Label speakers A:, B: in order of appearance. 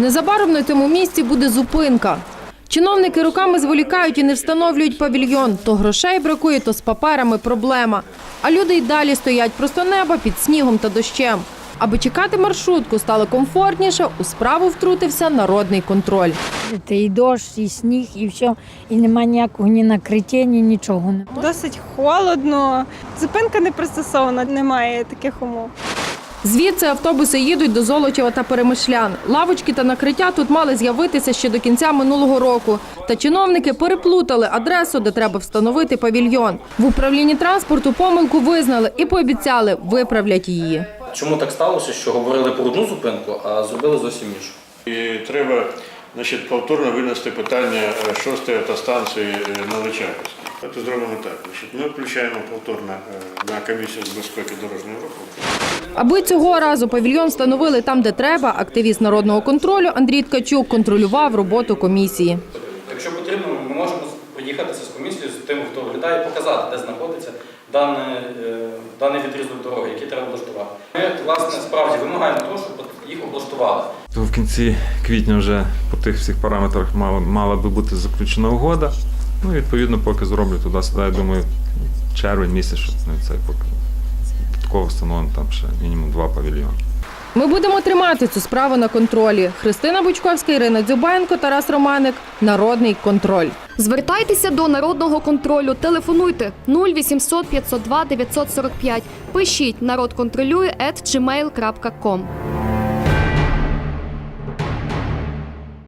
A: Незабаром на цьому місці буде зупинка. Чиновники руками зволікають і не встановлюють павільйон. То грошей бракує, то з паперами проблема. А люди й далі стоять просто неба під снігом та дощем. Аби чекати маршрутку стало комфортніше, у справу втрутився народний контроль.
B: Це і дощ, і сніг, і все. І нема ніякого ні накриття, ні нічого.
C: Досить холодно. Зупинка не пристосована, немає таких умов.
A: Звідси автобуси їдуть до Золочева та Перемишлян. Лавочки та накриття тут мали з'явитися ще до кінця минулого року. Та чиновники переплутали адресу, де треба встановити павільйон. В управлінні транспорту помилку визнали і пообіцяли виправлять її.
D: Чому так сталося, що говорили про одну зупинку, а зробили зовсім іншу?
E: І треба значить, повторно винести питання е, шостої автостанції е, Новочаківській. Це зробимо так. Значить, ми включаємо повторно е, на комісію з безпеки дорожнього руху.
A: Аби цього разу павільйон встановили там, де треба, активіст народного контролю Андрій Ткачук контролював роботу комісії.
D: Якщо потрібно, ми можемо проїхатися з комісією з тим, хто виглядає, показати, де знаходиться даний, даний відрізок дороги, який треба облаштувати. Ми, власне, справді вимагаємо того, щоб їх облаштували.
F: То в кінці квітня вже по тих всіх параметрах мала, мала би бути заключена угода. Ну, і, відповідно, поки зроблю туди-сюди, я думаю, червень місяць, щоб ну, це поки такого встановлено там ще мінімум два павільйони.
A: Ми будемо тримати цю справу на контролі. Христина Бучковська, Ірина Дзюбенко, Тарас Романик. Народний контроль.
G: Звертайтеся до народного контролю. Телефонуйте 0800 502 945. Пишіть народ контролює.